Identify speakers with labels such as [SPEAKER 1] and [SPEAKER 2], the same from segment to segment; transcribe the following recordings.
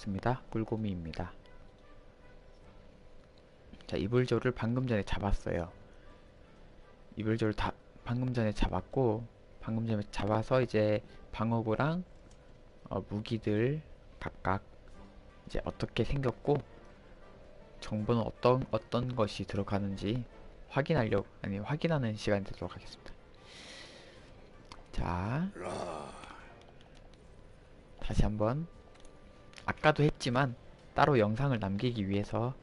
[SPEAKER 1] 없습니다. 꿀고미입니다. 자, 이불조를 방금 전에 잡았어요. 이불조를 다 방금 전에 잡았고 방금 전에 잡아서 이제 방어구랑 어, 무기들 각각 이제 어떻게 생겼고 정보는 어떤 어떤 것이 들어가는지 확인하려 아니 확인하는 시간이 되도록 하겠습니다. 자 다시 한번 아까도 했지만 따로 영상을 남기기 위해서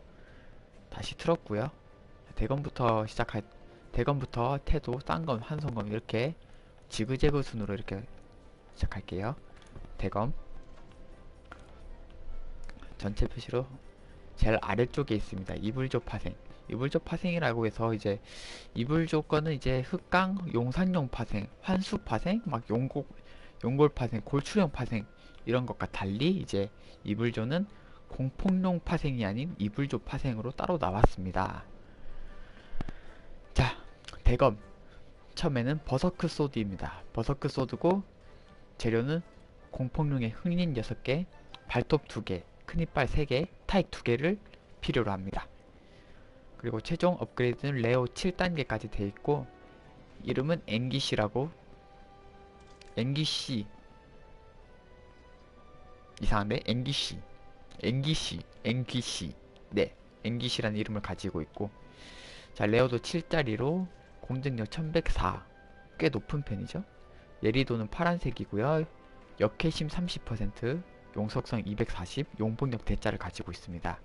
[SPEAKER 1] 다시 틀었고요. 대검부터 시작할 대검부터 태도, 쌍검, 한성검 이렇게 지그재그 순으로 이렇게 시작할게요. 대검 전체 표시로 제일 아래쪽에 있습니다. 이불조 파생. 이불조 파생이라고 해서 이제 이불조 거는 이제 흑강, 용산용 파생, 환수 파생, 막 용골 용골 파생, 골출형 파생 이런 것과 달리 이제 이불조는 공폭용 파생이 아닌 이불조 파생으로 따로 나왔습니다. 자, 대검. 처음에는 버서크 소드입니다. 버서크 소드고 재료는 공폭용의 흑린 6개, 발톱 2개, 큰 이빨 3개, 타익 2개를 필요로 합니다. 그리고 최종 업그레이드는 레오 7단계까지 되어 있고 이름은 앵기시라고 앵기시 이상한데 앵기시 앵기시 앵기시 네 앵기시라는 이름을 가지고 있고 자 레어도 7짜리로 공격력 1104 꽤 높은 편이죠? 예리도는 파란색이고요. 역회심 30% 용속성 240 용폭력 대자를 가지고 있습니다.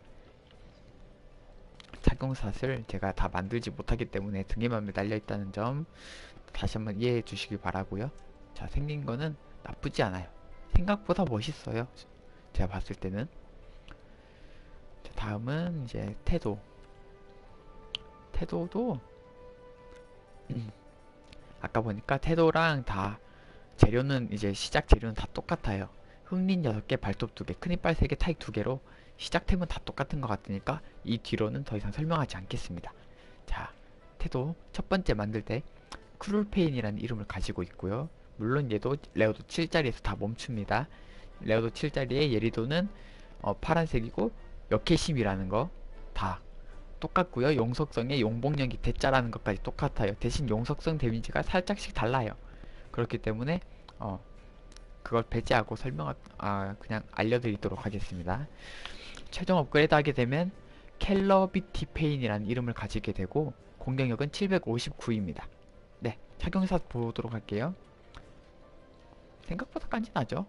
[SPEAKER 1] 착용샷을 제가 다 만들지 못하기 때문에 등에만 매달려 있다는 점 다시 한번 이해해 주시기 바라고요. 자 생긴 거는 나쁘지 않아요 생각보다 멋있어요. 제가 봤을 때는. 자, 다음은 이제 태도. 태도도 음, 아까 보니까 태도랑 다 재료는 이제 시작 재료는 다 똑같아요. 흑린 6개 발톱 2개 큰 이빨 3개 타익 2개로 시작템은 다 똑같은 것 같으니까 이 뒤로는 더 이상 설명하지 않겠습니다. 자 태도 첫 번째 만들 때 크룰페인이라는 이름을 가지고 있고요 물론 얘도 레어도 7짜리에서 다 멈춥니다. 레어도 7짜리에 예리도는 어, 파란색이고 역해심이라는 거 다 똑같고요. 용속성에 용복력이 대자라는 것까지 똑같아요. 대신 용속성 데미지가 살짝씩 달라요. 그렇기 때문에 어 그걸 배제하고 설명 아 그냥 알려드리도록 하겠습니다. 최종 업그레이드 하게 되면 캘러비티 페인이라는 이름을 가지게 되고 공격력은 759입니다. 네 착용샷 보도록 할게요 생각보다 깐진하죠?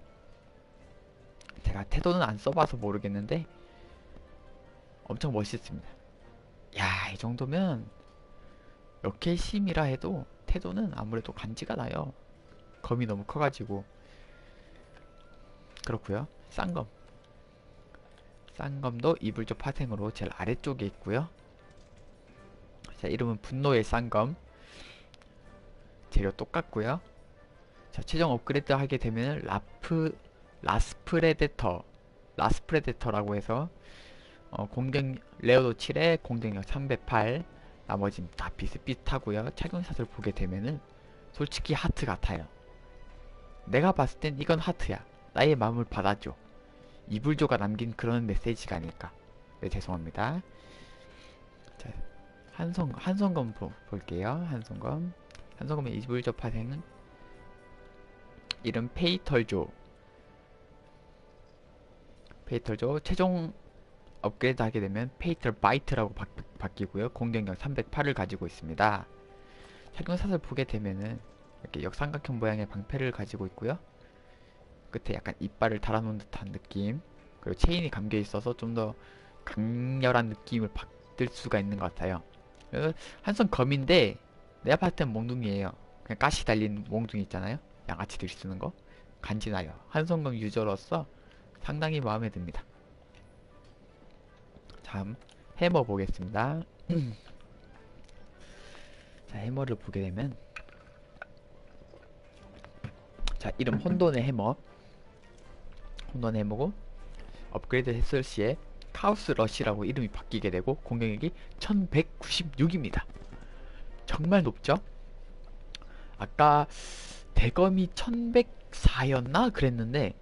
[SPEAKER 1] 제가 태도는 안 써봐서 모르겠는데 엄청 멋있습니다. 야 이 정도면 이렇게 심이라 해도 태도는 아무래도 간지가 나요. 검이 너무 커가지고. 그렇고요. 쌍검. 쌍검도 이불조 파생으로 제일 아래쪽에 있고요. 자 이름은 분노의 쌍검. 재료 똑같고요 자 최종 업그레이드 하게 되면 라프 라스프레데터 라스프레데터라고 해서 어, 공격 레어도 7에 공격력 308 나머지는 다 비슷비슷하고요. 착용샷을 보게 되면은 솔직히 하트 같아요. 내가 봤을 땐 이건 하트야. 나의 마음을 받아줘. 이불조가 남긴 그런 메시지가 아닐까. 네 죄송합니다. 자 한성, 한성검 보, 볼게요. 한성검. 한성검의 이불조 파생은 이름 페이털조. 페이털조 최종 업그레이드 하게 되면 페이털 바이트라고 바, 바뀌고요. 공격력 308을 가지고 있습니다. 착용샷을 보게 되면은 이렇게 역삼각형 모양의 방패를 가지고 있고요. 끝에 약간 이빨을 달아놓은 듯한 느낌. 그리고 체인이 감겨 있어서 좀 더 강렬한 느낌을 받을 수가 있는 것 같아요. 한 손 검인데 내가 봤을 땐 몽둥이에요. 그냥 가시 달린 몽둥이 있잖아요 양아치들이 쓰는 거? 간지나요. 한손검 유저로서 상당히 마음에 듭니다. 다음 해머 보겠습니다. 자 해머를 보게 되면 자 이름 혼돈의 해머. 혼돈의 해머고 업그레이드 했을 시에 카오스 러시라고 이름이 바뀌게 되고 공격력이 1196입니다. 정말 높죠? 아까 대검이 1104였나 그랬는데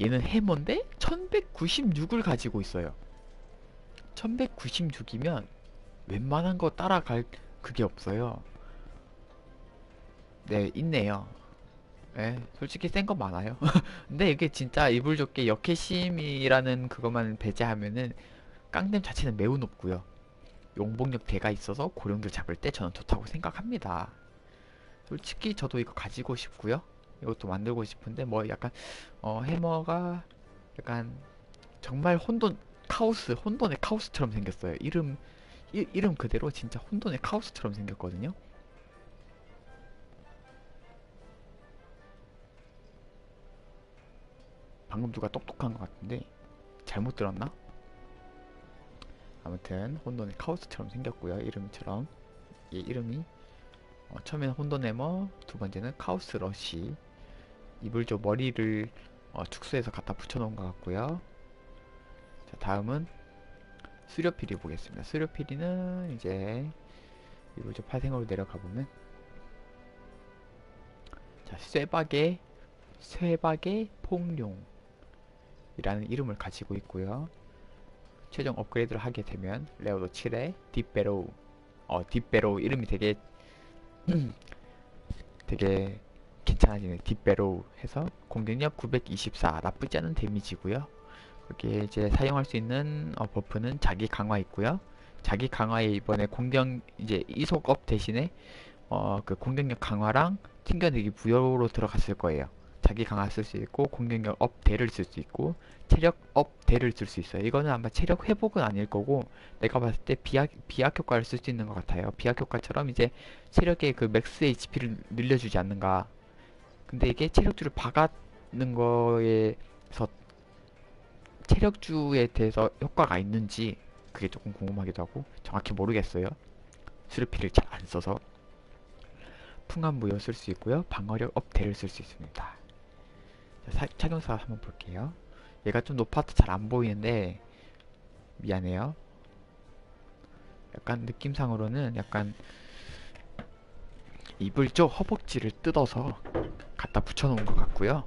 [SPEAKER 1] 얘는 해머인데 1196을 가지고 있어요. 1196이면 웬만한 거 따라갈 그게 없어요. 네 있네요. 네 솔직히 센거 많아요. 근데 이게 진짜 이불 좋게 역해심이라는 그것만 배제하면은 깡댐 자체는 매우 높고요. 용복력 대가 있어서 고령들 잡을 때 저는 좋다고 생각합니다 솔직히 저도 이거 가지고 싶고요. 이것도 만들고 싶은데 뭐 약간 어 해머가 약간 정말 혼돈 카오스 혼돈의 카오스처럼 생겼어요. 이름 이, 이름 그대로 진짜 혼돈의 카오스처럼 생겼거든요. 방금 누가 똑똑한 것 같은데 잘못 들었나? 아무튼 혼돈의 카오스처럼 생겼고요 이름처럼. 얘 이름이 어, 처음에는 혼돈 해머 두 번째는 카오스 러시 이불 조 머리를 어, 축소해서 갖다 붙여놓은 것 같고요. 자 다음은 수료피리 보겠습니다. 수료피리는 이제 이불 조 파생으로 내려가 보면 자 쇠박의 쇠박의 폭룡 이라는 이름을 가지고 있고요. 최종 업그레이드를 하게 되면 레오도 7에 딥베로우. 어 딥베로우 이름이 되게 되게 괜찮아지는 딥베로우 해서 공격력 924 나쁘지 않은 데미지고요. 거기에 이제 사용할 수 있는 어, 버프는 자기 강화 있고요. 자기 강화에 이번에 공격 이제 이속업 대신에 어 그 공격력 강화랑 튕겨내기 부여로 들어갔을 거예요 자기 강화 쓸 수 있고 공격력 업 대를 쓸 수 있고 체력 업 대를 쓸 수 있어요. 이거는 아마 체력 회복은 아닐 거고 내가 봤을 때 비약, 비약 효과를 쓸 수 있는 것 같아요. 비약 효과처럼 이제 체력의 그 맥스 HP를 늘려주지 않는가. 근데 이게 체력주를 박았는 거에서 체력주에 대해서 효과가 있는지 그게 조금 궁금하기도 하고 정확히 모르겠어요. 수르피를 잘 안 써서. 풍한무효 쓸 수 있고요. 방어력 업대를 쓸 수 있습니다. 자, 사, 착용사 한번 볼게요. 얘가 좀 높아서 잘 안 보이는데 미안해요. 약간 느낌상으로는 약간 이불 쪽 허벅지를 뜯어서 갖다 붙여놓은 것 같고요.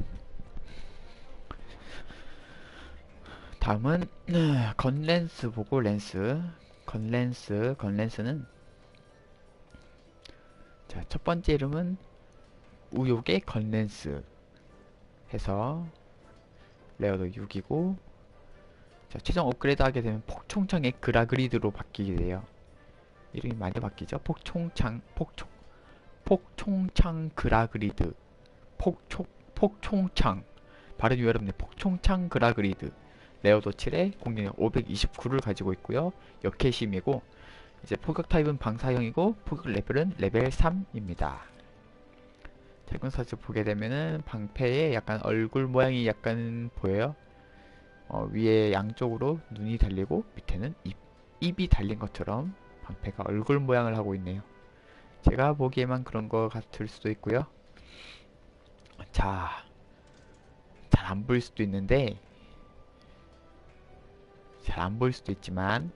[SPEAKER 1] 다음은 건렌스 보고 렌스. 건렌스 건렌스는 자 첫번째 이름은 우욕의 건렌스 해서 레어도 6이고 자 최종 업그레이드 하게 되면 폭총창의 그라그리드로 바뀌게 돼요. 이름이 많이 바뀌죠? 폭총창 폭총 폭총창 그라그리드. 폭총 폭총창. 발음이 어렵네 폭총창 그라그리드. 레어도 7에 공격력 529를 가지고 있고요. 역해심이고 이제 포격 타입은 방사형이고 포격 레벨은 레벨 3입니다 작용사실 보게 되면은 방패에 약간 얼굴 모양이 약간 보여요. 어, 위에 양쪽으로 눈이 달리고 밑에는 입, 입이 달린 것처럼 방패가 얼굴 모양을 하고 있네요. 제가 보기에만 그런 것 같을 수도 있고요. 자, 잘 안 보일 수도 있는데 잘 안 보일 수도 있지만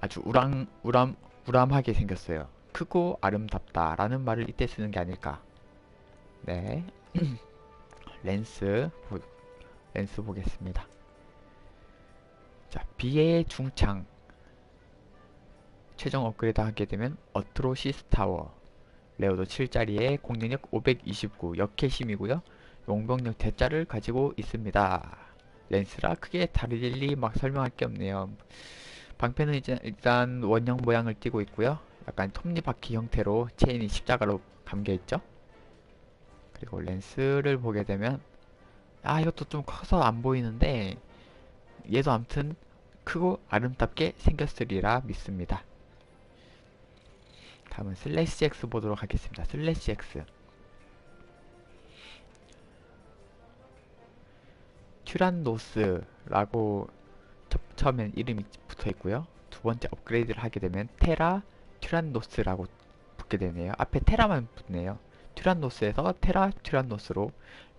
[SPEAKER 1] 아주 우랑 우람 우람하게 생겼어요. 크고 아름답다 라는 말을 이때 쓰는 게 아닐까. 네. 렌스 보, 렌스 보겠습니다. 자, 비의 중창 최종 업그레이드 하게 되면 어트로시스 타워 레오도 7짜리에 공격력 529 역캐심이고요. 용병력 대자를 가지고 있습니다. 렌스라 크게 다르리 막 설명할 게 없네요. 방패는 이제 일단 원형 모양을 띠고 있고요. 약간 톱니바퀴 형태로 체인이 십자가로 감겨 있죠. 그리고 렌스를 보게 되면 아 이것도 좀 커서 안 보이는데 얘도 암튼 크고 아름답게 생겼으리라 믿습니다. 다음은 슬래시 X 보도록 하겠습니다. 슬래시 X 튜란노스라고 처 음엔 이름이 붙어 있고요. 두 번째 업그레이드를 하게 되면 테라 튜란노스라고 붙게 되네요. 앞에 테라만 붙네요. 튜란노스에서 테라 튜란노스로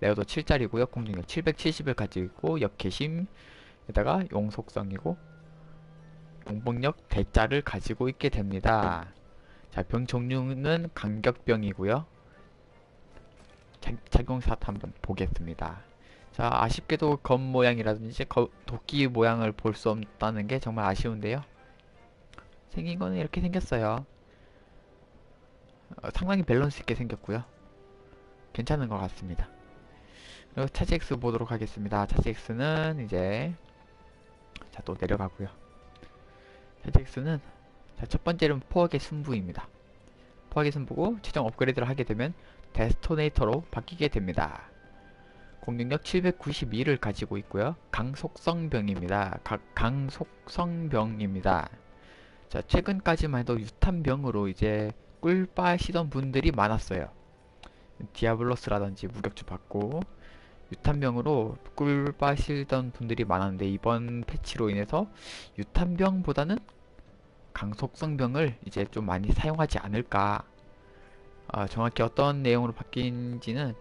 [SPEAKER 1] 레어도 7짜리고요. 공격력 770을 가지고 있고 역캐심에다가 용속성이고 용복력 대자를 가지고 있게 됩니다. 자, 병 종류는 간격병이고요. 자, 작용사 한번 보겠습니다. 자, 아쉽게도 검 모양이라든지 거- 도끼 모양을 볼 수 없다는 게 정말 아쉬운데요. 생긴 거는 이렇게 생겼어요. 어, 상당히 밸런스 있게 생겼고요. 괜찮은 것 같습니다. 그리고 차지 X 보도록 하겠습니다. 차지 X는 이제 자 또 내려가고요. 차지 X는 자, 첫 번째는 포악의 승부입니다. 포악의 승부고 최종 업그레이드를 하게 되면 데스토네이터로 바뀌게 됩니다. 공격력 792를 가지고 있고요. 강속성병입니다. 가- 강속성병입니다. 자, 최근까지만 해도 유탄병으로 이제 꿀 빠시던 분들이 많았어요. 디아블로스라든지 무격주 받고 유탄병으로 꿀 빠시던 분들이 많았는데 이번 패치로 인해서 유탄병보다는 강속성병을 이제 좀 많이 사용하지 않을까. 아, 정확히 어떤 내용으로 바뀐지는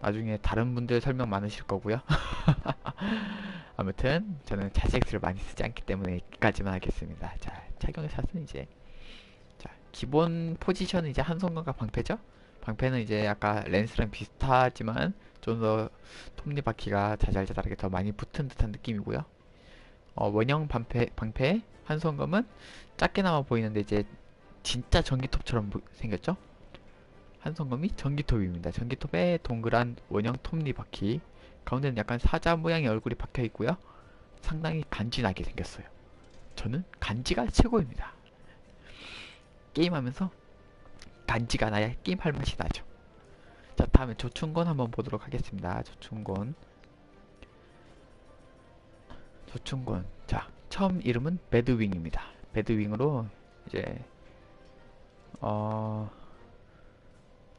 [SPEAKER 1] 나중에 다른 분들 설명 많으실 거고요. 아무튼 저는 차지엑스를 많이 쓰지 않기 때문에 여기까지만 하겠습니다. 자, 착용 샷은 이제 자, 기본 포지션은 이제 한손건과 방패죠? 방패는 이제 아까 렌스랑 비슷하지만 좀 더 톱니바퀴가 자잘자잘하게 더 많이 붙은 듯한 느낌이고요. 어, 원형 방패, 방패 한손검은 작게나마 보이는데 이제 진짜 전기톱처럼 보- 생겼죠? 한손검이 전기톱입니다. 전기톱에 동그란 원형 톱니바퀴 가운데는 약간 사자 모양의 얼굴이 박혀 있고요. 상당히 간지나게 생겼어요. 저는 간지가 최고입니다. 게임하면서 간지가 나야 게임할 맛이 나죠. 자, 다음에 조충곤 한번 보도록 하겠습니다. 조충곤. 조충곤. 자, 처음 이름은 배드윙입니다. 배드윙으로 이제 어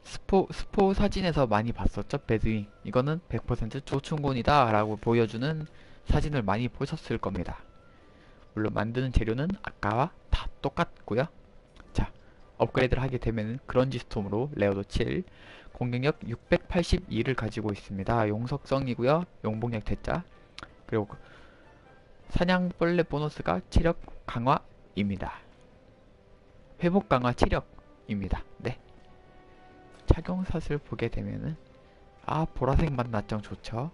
[SPEAKER 1] 스포 스포 사진에서 많이 봤었죠. 배드윙. 이거는 100% 조충곤이다 라고 보여주는 사진을 많이 보셨을 겁니다. 물론 만드는 재료는 아까와 다 똑같고요. 자, 업그레이드를 하게 되면 그런지 스톰으로 레어도 7, 공격력 682를 가지고 있습니다. 용속성이고요. 용복력 대자. 그리고 사냥벌레 보너스가 체력 강화입니다. 회복 강화 체력입니다. 네. 착용샷을 보게 되면은 아 보라색 맛 나짱 좋죠.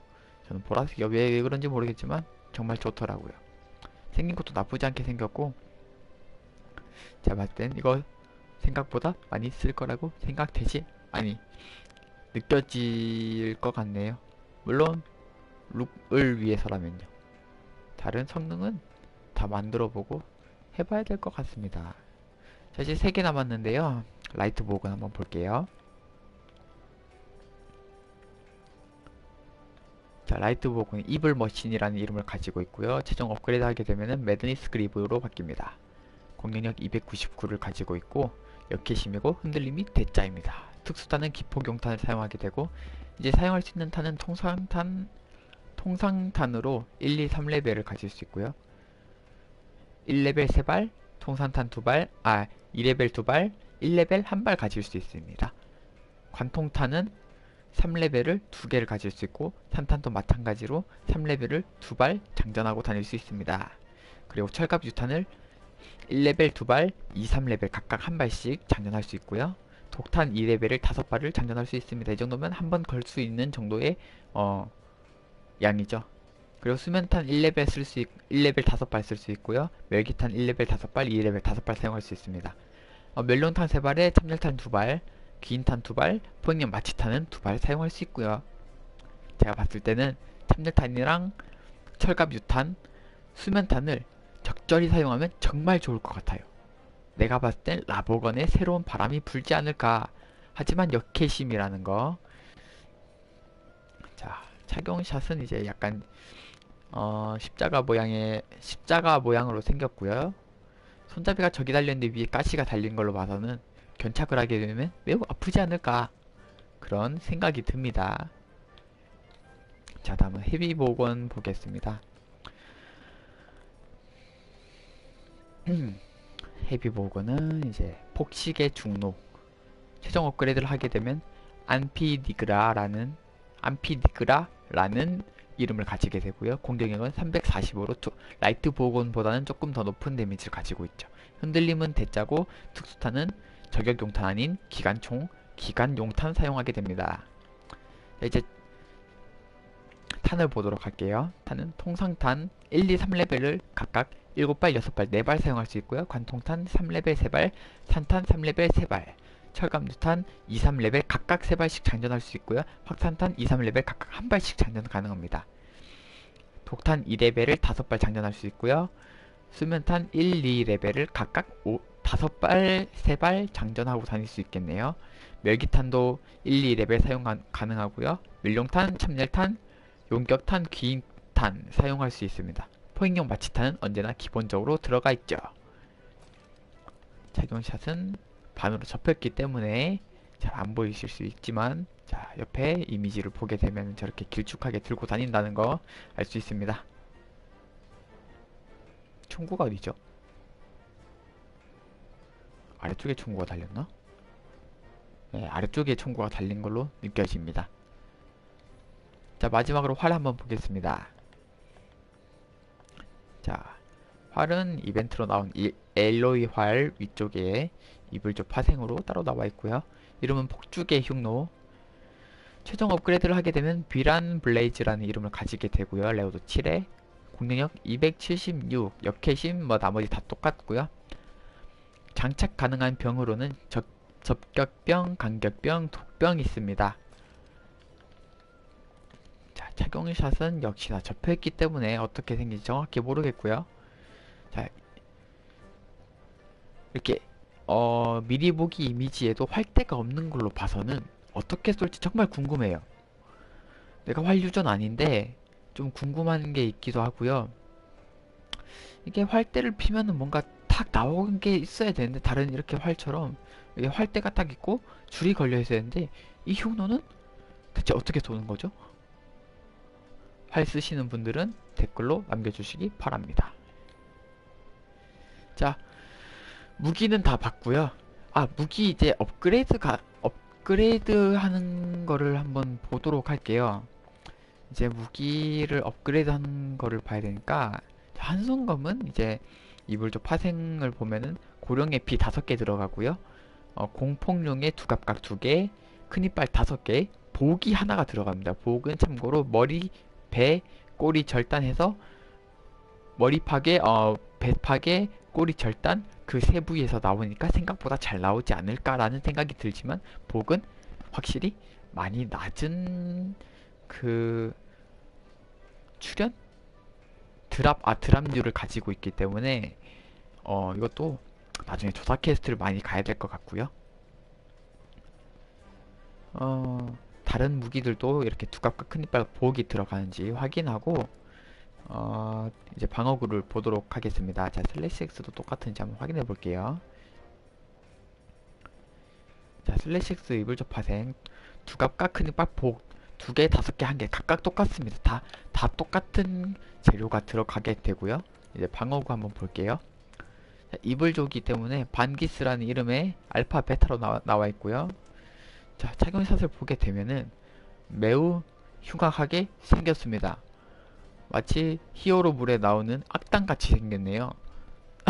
[SPEAKER 1] 저는 보라색이 왜 그런지 모르겠지만 정말 좋더라고요. 생긴 것도 나쁘지 않게 생겼고 제가 봤을 땐 이거 생각보다 많이 쓸 거라고 생각되지 아니 느껴질 것 같네요. 물론 룩을 위해서라면요. 다른 성능은 다 만들어 보고 해봐야 될 것 같습니다. 자 이제 3개 남았는데요. 라이트 보건 한번 볼게요. 자, 라이트 보건은 이블 머신이라는 이름을 가지고 있고요. 최종 업그레이드 하게 되면은 매드니스 그리브로 바뀝니다. 공격력 299를 가지고 있고 역캐심이고 흔들림이 대자입니다. 특수탄은 기폭 용탄을 사용하게 되고 이제 사용할 수 있는 탄은 통상탄 통상탄으로 1, 2, 3레벨을 가질 수 있고요. 1레벨 3발, 통산탄 2발, 아 2레벨 2발, 1레벨 1발 가질 수 있습니다. 관통탄은 3레벨을 2개를 가질 수 있고 산탄도 마찬가지로 3레벨을 2발 장전하고 다닐 수 있습니다. 그리고 철갑 유탄을 1레벨 2발, 2, 3레벨 각각 한 발씩 장전할 수 있고요. 독탄 2레벨을 5발을 장전할 수 있습니다. 이 정도면 한 번 걸 수 있는 정도의 어, 양이죠. 그리고 수면탄 1레벨 쓸 수 있, 1레벨 5발 쓸 수 있고요. 멸기탄 1레벨 5발, 2레벨 5발 사용할 수 있습니다. 어, 멸룡탄 3발에 참멸탄 2발, 기인탄 2발, 포획력 마취탄은 2발 사용할 수 있고요. 제가 봤을 때는 참멸탄이랑 철갑 유탄, 수면탄을 적절히 사용하면 정말 좋을 것 같아요. 내가 봤을 땐 라보건에 새로운 바람이 불지 않을까. 하지만 역캐심이라는 거. 자, 착용샷은 이제 약간 어, 십자가 모양의 십자가 모양으로 생겼고요. 손잡이가 저기 달렸는데 위에 가시가 달린 걸로 봐서는 견착을 하게 되면 매우 아프지 않을까 그런 생각이 듭니다. 자, 다음은 헤비 복원 보겠습니다. 헤비 복원은 이제 폭식의 중로 최종 업그레이드를 하게 되면 안피디그라라는 안피디그라라는 이름을 가지게 되고요. 공격력은 345로 라이트 보건보다는 조금 더 높은 데미지를 가지고 있죠. 흔들림은 대자고 특수탄은 저격 용탄 아닌 기관총, 기관 용탄 사용하게 됩니다. 자, 이제 탄을 보도록 할게요. 탄은 통상탄 1, 2, 3레벨을 각각 7발, 6발, 4발 사용할 수 있고요. 관통탄 3레벨 3발, 산탄 3레벨 3발, 철감두탄 2, 3레벨 각각 3발씩 장전할 수 있고요. 확산탄 2, 3레벨 각각 1발씩 장전 가능합니다. 독탄 2레벨을 5발 장전할 수 있고요. 수면탄 1, 2레벨을 각각 5, 5발, 3발 장전하고 다닐 수 있겠네요. 멸기탄도 1, 2레벨 사용 가, 가능하고요. 밀룡탄, 참열탄, 용격탄, 귀인탄 사용할 수 있습니다. 포획용 마취탄은 언제나 기본적으로 들어가 있죠. 착용샷은 반으로 접혔기 때문에 잘 안 보이실 수 있지만 자 옆에 이미지를 보게 되면 저렇게 길쭉하게 들고 다닌다는 거 알 수 있습니다. 총구가 어디죠? 아래쪽에 총구가 달렸나? 네, 아래쪽에 총구가 달린 걸로 느껴집니다. 자, 마지막으로 활 한번 보겠습니다. 자, 활은 이벤트로 나온 이 엘로이 활 위쪽에 이불조 파생으로 따로 나와 있고요. 이름은 폭죽의 흉노. 최종 업그레이드를 하게 되면 비란 블레이즈라는 이름을 가지게 되고요. 레오도 7에 공격력 276, 역캐심 뭐 나머지 다 똑같고요. 장착 가능한 병으로는 적, 접격병, 간격병, 독병 있습니다. 자, 착용샷은 역시나 접혀있기 때문에 어떻게 생긴지 정확히 모르겠고요. 자, 이렇게 어, 미리 보기 이미지에도 활대가 없는 걸로 봐서는 어떻게 쏠지 정말 궁금해요. 내가 활 유전 아닌데 좀 궁금한 게 있기도 하고요. 이게 활대를 피면은 뭔가 탁 나오는 게 있어야 되는데 다른 이렇게 활처럼 활대가 딱 있고 줄이 걸려 있어야 되는데 이 흉노는 대체 어떻게 도는 거죠? 활 쓰시는 분들은 댓글로 남겨주시기 바랍니다. 자, 무기는 다 봤고요. 아, 무기 이제 업그레이드가 업그레이드 하는 거를 한번 보도록 할게요. 이제 무기를 업그레이드 하는 거를 봐야 되니까 한성검은 이제 이불조 파생을 보면은 고령의 피 5개 들어가고요. 어, 공폭용의 두갑각 2개, 큰 이빨 5개, 복이 하나가 들어갑니다. 복은 참고로 머리, 배, 꼬리 절단해서 머리 파괴, 어, 배 파괴, 꼬리 절단 그 세 부위에서 나오니까 생각보다 잘 나오지 않을까라는 생각이 들지만 복은 확실히 많이 낮은 그 출연 드랍 아 드랍률을 가지고 있기 때문에 어 이것도 나중에 조사 퀘스트를 많이 가야 될 것 같고요. 어 다른 무기들도 이렇게 두갑과 큰 이빨 보호기 들어가는지 확인하고 어 이제 방어구를 보도록 하겠습니다. 자 슬래시 X도 똑같은지 한번 확인해 볼게요. 자 슬래시 X 이불조 파생 두갑과 큰 이빨 복 두 개, 다섯 개, 한 개 각각 똑같습니다. 다, 다 똑같은 재료가 들어가게 되고요. 이제 방어구 한번 볼게요. 자, 이불조기 때문에 반기스라는 이름의 알파, 베타로 나와, 나와 있고요. 자, 착용샷을 보게 되면은 매우 흉악하게 생겼습니다. 마치 히어로 물에 나오는 악당같이 생겼네요.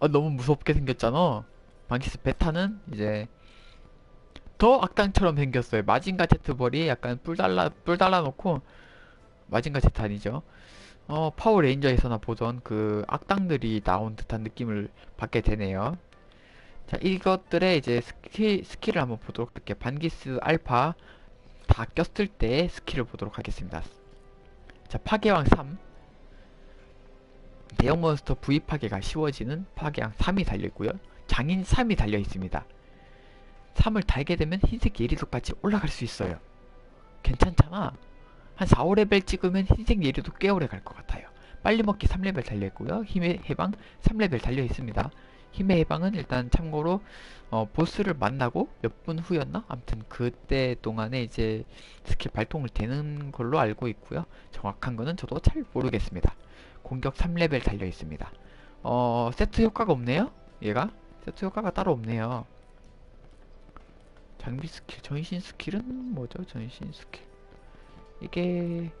[SPEAKER 1] 아, 너무 무섭게 생겼잖아. 반기스 베타는 이제 더 악당처럼 생겼어요. 마징가 제트벌이 약간 뿔 달라 뿔 달라놓고 마징가 제트 아니죠. 어 파워 레인저에서나 보던 그 악당들이 나온 듯한 느낌을 받게 되네요. 자 이것들의 이제 스킬 스킬을 한번 보도록 할게요. 반기스 알파 다 꼈을 때 스킬을 보도록 하겠습니다. 자 파괴왕 3 대형 몬스터 V 파괴가 쉬워지는 파괴왕 3이 달려있고요. 장인 3이 달려있습니다. 3을 달게 되면 흰색 예리도까지 올라갈 수 있어요. 괜찮잖아. 한 4, 5레벨 찍으면 흰색 예리도 꽤 오래 갈 것 같아요. 빨리 먹기 3레벨 달려있고요. 힘의 해방 3레벨 달려있습니다. 힘의 해방은 일단 참고로 어, 보스를 만나고 몇 분 후였나? 아무튼 그때 동안에 이제 스킬 발동을 되는 걸로 알고 있고요. 정확한 거는 저도 잘 모르겠습니다. 공격 3레벨 달려 있습니다. 어, 세트 효과가 없네요? 얘가? 세트 효과가 따로 없네요. 장비 스킬, 전신 스킬은 뭐죠? 전신 스킬. 이게,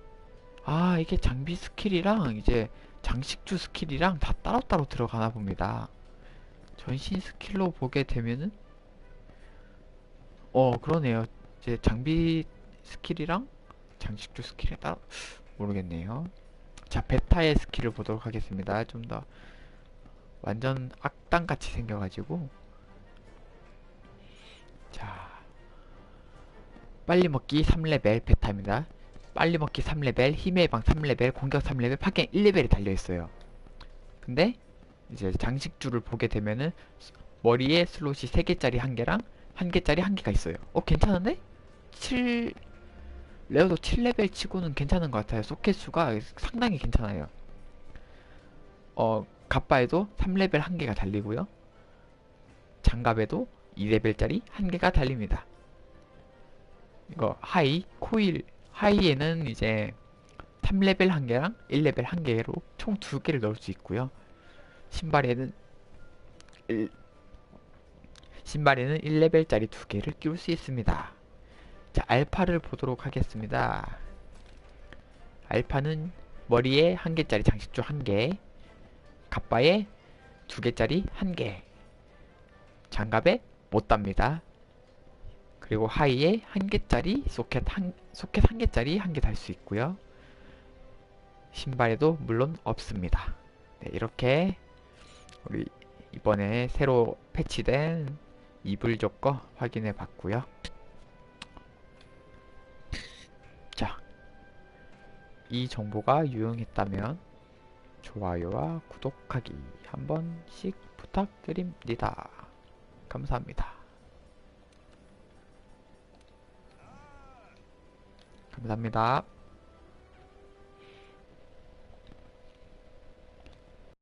[SPEAKER 1] 아, 이게 장비 스킬이랑 이제 장식주 스킬이랑 다 따로따로 들어가나 봅니다. 전신 스킬로 보게 되면은, 어, 그러네요. 이제 장비 스킬이랑 장식주 스킬에 따라 모르겠네요. 자, 베타의 스킬을 보도록 하겠습니다. 좀 더 완전 악당같이 생겨가지고 자 빨리 먹기 3레벨 베타입니다. 빨리 먹기 3레벨, 힘의 방 3레벨, 공격 3레벨, 파괴 1레벨이 달려있어요. 근데 이제 장식주를 보게 되면은 머리에 슬롯이 3개짜리 1개랑 1개짜리 1개가 있어요. 어 괜찮은데? 7 레어도 7레벨 치고는 괜찮은 것 같아요. 소켓 수가 상당히 괜찮아요. 어, 갑바에도 3레벨 1개가 달리고요. 장갑에도 2레벨짜리 1개가 달립니다. 이거 하이, 코일, 하이에는 이제 3레벨 1개랑 1레벨 1개로 총 2개를 넣을 수 있고요. 신발에는 1, 신발에는 1레벨짜리 2개를 끼울 수 있습니다. 자, 알파를 보도록 하겠습니다. 알파는 머리에 한 개짜리 장식주 한 개, 갑바에 두 개짜리 한 개, 장갑에 못 답니다. 그리고 하이에 한 개짜리 소켓 한 소켓 한 개짜리 한 개 달 수 있고요. 신발에도 물론 없습니다. 네, 이렇게 우리 이번에 새로 패치된 이불 조건 확인해 봤고요. 자, 이 정보가 유용했다면 좋아요와 구독하기 한 번씩 부탁드립니다. 감사합니다. 감사합니다.